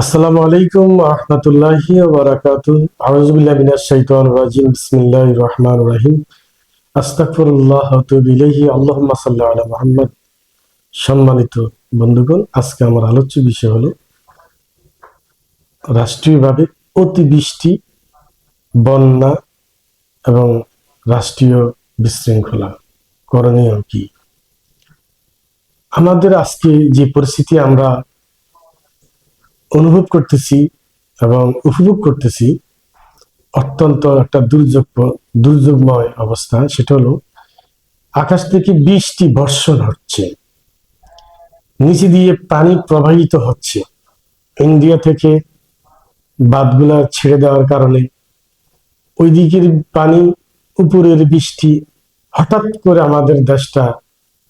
আসসালামু আলাইকুম রহমতুল্লাহি বারাকাতু। আউযুবিল্লাহি মিনাশ শাইতানির রাজিম। সম্মানিত বন্ধুগণ, আজকে আমার আলোচ্য বিষয় হলো রাষ্ট্রীয়ভাবে অতিবৃষ্টি, বন্যা এবং রাষ্ট্রীয় বিশৃঙ্খলা। করণীয় কি? আমাদের আজকে যে পরিস্থিতি আমরা অনুভব করতেছি এবং উপভোগ করতেছি অত্যন্ত একটা দুর্যোগ দুর্যোগময় অবস্থা। সেটা হলো, আকাশ থেকে বৃষ্টি বর্ষণ হচ্ছে। নিচে দিয়ে পানি প্রবাহিত হচ্ছে। ইন্ডিয়া থেকে বাঁধগুলা ছেড়ে দেওয়ার কারণে ওই দিকের পানি, উপরের বৃষ্টি হঠাৎ করে আমাদের দেশটা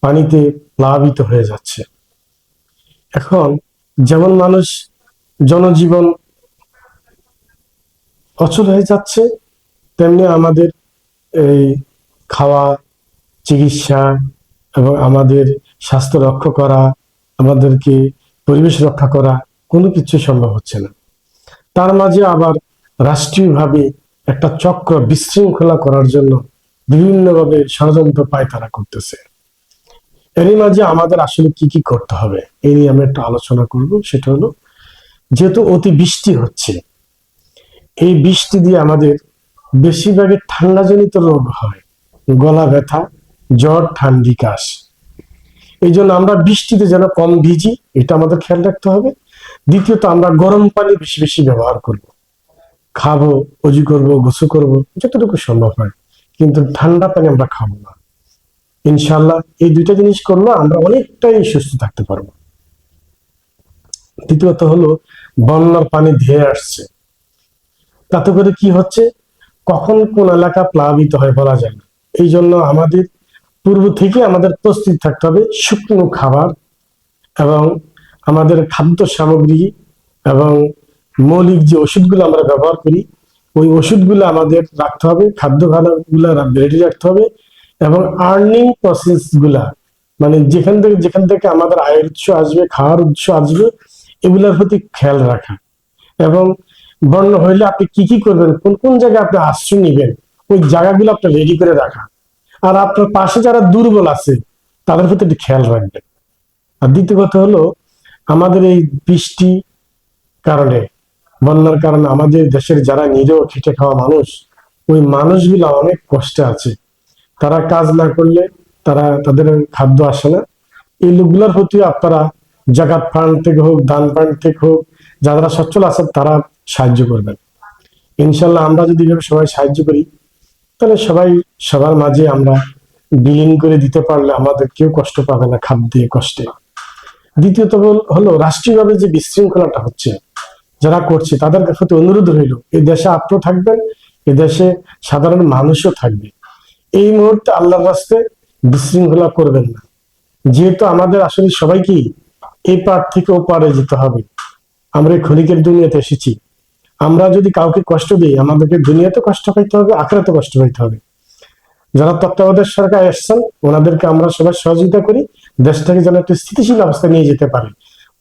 পানিতে প্লাবিত হয়ে যাচ্ছে। এখন যেমন মানুষ জনজীবন অচল হয়ে যাচ্ছে, তেমনি আমাদের এই খাওয়া, চিকিৎসা এবং আমাদের স্বাস্থ্য রক্ষা করা, আমাদেরকে পরিবেশ রক্ষা করা কোনো কিছু সম্ভব হচ্ছে না। তার মাঝে আবার রাষ্ট্রীয়ভাবে একটা চক্র বিশৃঙ্খলা করার জন্য বিভিন্নভাবে ষড়যন্ত্র পায় তারা করতেছে। এরই মাঝে আমাদের আসলে কি কি করতে হবে এই নিয়ে আমি একটা আলোচনা করব, সেটা হলো যেহেতু অতি বৃষ্টি হচ্ছে, এই বৃষ্টি দিয়ে আমাদের বেশিরভাগে ঠান্ডাজনিত রোগ হয়। গলা ব্যথা, জ্বর, ঠান্ডি, কাশ। এই জন্য আমরা বৃষ্টিতে যেন কম ভিজি, এটা আমাদের খেয়াল রাখতে হবে। দ্বিতীয়ত, আমরা গরম পানি বেশি বেশি ব্যবহার করব। খাব, অজু করব গোসু করব, যতটুকু সম্ভব হয়। কিন্তু ঠান্ডা পানি আমরা খাব না। ইনশাল্লাহ এই দুইটা জিনিস করলে আমরা অনেকটাই সুস্থ থাকতে পারব। দ্বিতীয়ত হলো, বন্যার পানি ধেয়ে আসছে। তাতে করে কি হচ্ছে? কখন কোন এলাকা প্লাবিত হয় বলা যায় না। এই জন্য আমাদের পূর্ব থেকে আমাদের প্রস্তুত থাকতে হবে শুকনো খাবার এবং আমাদের খাদ্য সামগ্রী এবং মৌলিক যে ওষুধগুলো আমরা ব্যবহার করি, ওই ওষুধগুলো আমাদের রাখতে হবে খাদ্যগুলা রেডি রাখতে হবে এবং আর্নিং প্রসেসগুলা মানে যেখান থেকে যেখান থেকে আমাদের আয়ের উৎস আসবে, খাওয়ার উৎস আসবে এগুলোর প্রতি খেয়াল রাখা। এবং বন্যা হইলে আপনি কি কি করবেন, কোন কোন জায়গায় আপনি আশ্রয় নেবেন, ওই জায়গাগুলো আপনি রেডি করে রাখা। আর আপনার পাশে যারা দুর্বল আছে, তাদের প্রতি একটু খেয়াল রাখবেন। আর দ্বিতীয় কথা হলো, আমাদের এই বৃষ্টি কারণে, বন্যার কারণে আমাদের দেশের যারা নিরীহ খেটে খাওয়া মানুষ, ওই মানুষগুলো অনেক কষ্টে আছে। তারা কাজ না করলে তারা, তাদের খাদ্য আসে না। এই লোকগুলোর প্রতি আপনারা জাকাত ফান্ড থেকে হোক, দান ফান্ড থেকে হোক, যারা সচ্ছল আছেন তারা সাহায্য করবেন। ইনশাল্লাহ আমরা যদি এভাবে সবাই সাহায্য করি, তাহলে সবাই সবার মাঝে আমরা বিলীন করে দিতে পারলে আমাদের কেউ কষ্ট পাবে না খাদ্যে কষ্টে। দ্বিতীয়ত হলো রাষ্ট্রীয়ভাবে যে বিশৃঙ্খলাটা হচ্ছে, যারা করছে তাদের প্রতি অনুরোধ রইল এই দেশে আপনি থাকবেন, এ দেশে সাধারণ মানুষও থাকবে। এই মুহূর্তে আল্লাহর রাস্তে বিশৃঙ্খলা করবেন না। যেহেতু আমাদের আসলে সবাইকেই এই পার থেকে ও পারে যেতে হবে? আমরা এই ক্ষণিকের দুনিয়াতে এসেছি। আমরা যদি কাউকে কষ্ট দিই, আমাদেরকে দুনিয়াতে কষ্ট পাইতে হবে আখড়াতে কষ্ট পাইতে হবে। যারা তত্ত্বাবধায়ক সরকার এসছেন, ওনাদেরকে আমরা সবাই সহযোগিতা করি দেশটাকে যেন একটা স্থিতিশীল অবস্থা নিয়ে যেতে পারে।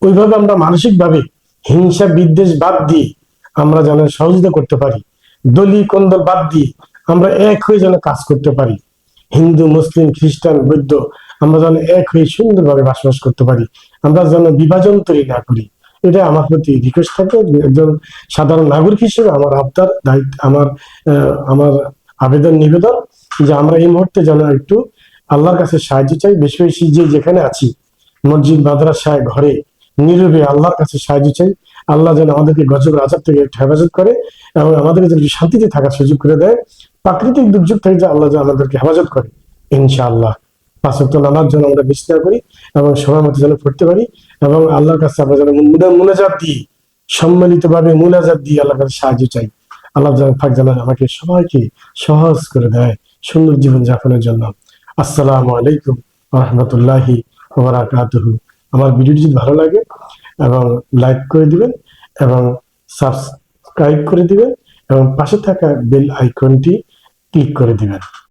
ওইভাবে আমরা মানসিকভাবে হিংসা, বিদ্বেষ বাদ দিয়ে আমরা যেন সহযোগিতা করতে পারি। দলি কন্দল বাদ দিয়ে আমরা এক হয়ে যেন কাজ করতে পারি। হিন্দু, মুসলিম, খ্রিস্টান, বৌদ্ধ আমরা যেন এক হয়ে সুন্দরভাবে বসবাস করতে পারি। আমরা যেন বিভাজন তৈরি না করি। এটা আমার প্রতি রিকোয়েস্ট থাকে। একজন সাধারণ নাগরিক হিসেবে আমার আবদার, দায়িত্ব, আমার আমার আবেদন, নিবেদন যে আমরা এই মুহূর্তে যেন একটু আল্লাহর কাছে সাহায্য চাই, বেশি বেশি যে যেখানে আছি, মসজিদ, মাদ্রাসায়, ঘরে, নীরবে আল্লাহর কাছে সাহায্য চাই। আল্লাহ যেন আমাদেরকে গজব, আজাব থেকে একটু হেফাজত করে এবং আমাদেরকে যেন শান্তিতে থাকার সুযোগ করে দেয়। প্রাকৃতিক দুর্যোগ থেকে যে আল্লাহ যেন আমাদেরকে হেফাজত করে, ইনশাআল্লাহ। পাঁচক্ত নামাজ যেন আমরা বিস্তার করি এবং সময় মতো যেন পড়তে পারি এবং আল্লাহর কাছে আমরা যেন মুনাজাত দিই সম্মিলিত ভাবে মুনাজাত দিয়ে আল্লাহর কাছে সাহায্য চাই। আল্লাহ থাক যেন আমাকে সবাইকে সহজ করে দেয় সুন্দর জীবন যাপনের জন্য। আসসালামু আলাইকুম রহমতুল্লাহি আমার ভিডিওটি যদি ভালো লাগে এবং লাইক করে দিবেন এবং সাবস্ক্রাইব করে দিবেন এবং পাশে থাকা বেল আইকনটি ক্লিক করে দিবেন।